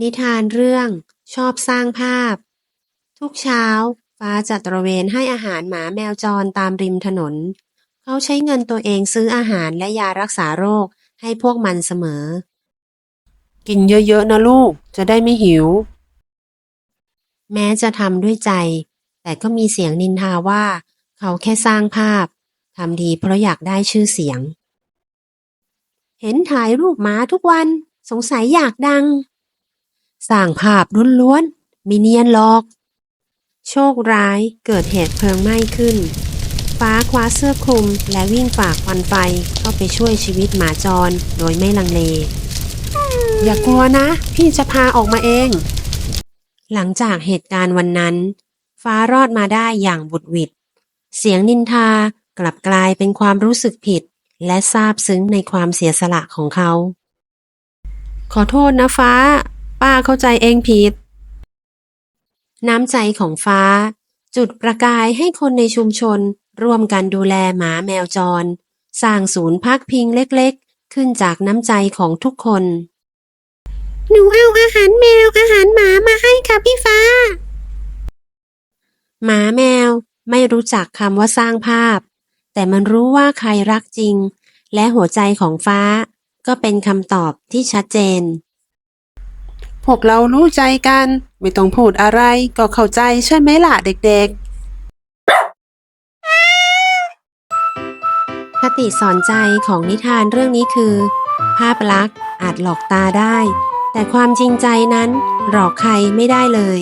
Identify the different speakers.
Speaker 1: นิทานเรื่อง ชอบสร้างภาพ ทุกเช้า ฟ้าจะตระเวนให้อาหารหมาแมวจรตามริมถนน เขาใช้เงินตัวเองซื้ออาหารและยารักษาโรคให้พวกมันเสมอ
Speaker 2: กินเยอะ ๆ นะลูก จะได้ไม่หิว
Speaker 1: แม้จะทำด้วยใจ แต่ก็มีเสียงนินทาว่า เขาแค่สร้างภาพทำดีเพราะอยากได้ชื่อเสียง เห็นถ่ายรูปหมาทุกวันสงสัยอยากดัง สร้างภาพล้วนๆมีเนียนหรอก โชคร้ายเกิดเหตุเพลิงไหม้ขึ้น ฟ้าคว้าเสื้อคลุม และวิ่งฝ่าควันไฟเข้าไปช่วยชีวิตหมาจรโดยไม่ลังเล
Speaker 2: อย่ากลัวนะ พี่จะพาออกมาเอง
Speaker 1: หลังจากเหตุการณ์วันนั้น ฟ้ารอดมาได้อย่างบุดหวิดเสียงนินทากลับกลายเป็นความรู้สึกผิด และซาบซึ้งในความเสียสละของเขา
Speaker 2: ขอโทษนะฟ้า ป้าเข้าใจเองผิด
Speaker 1: น้ำใจของฟ้า จุดประกายให้คนในชุมชน ร่วมกันดูแลหมาแมวจร สร้างศูนย์พักพิงเล็กๆ ขึ้นจากน้ำใจของทุกคน หนูเอาอาหารแมวอาหารหมามาให้ค่ะพี่ฟ้า หมาแมวไม่รู้จักคำว่าสร้างภาพ แต่มันรู้ว่าใครรักจริง และหัวใจของฟ้าก็เป็นคำตอบที่ชัดเจน
Speaker 2: พวกเรารู้ใจกัน ไม่ต้องพูดอะไรก็เข้าใจใช่ไหมล่ะเด็กๆ
Speaker 1: คติสอนใจของนิทานเรื่องนี้คือ ภาพลักษณ์อาจหลอกตาได้ แต่ความจริงใจนั้นหลอกใครไม่ได้เลย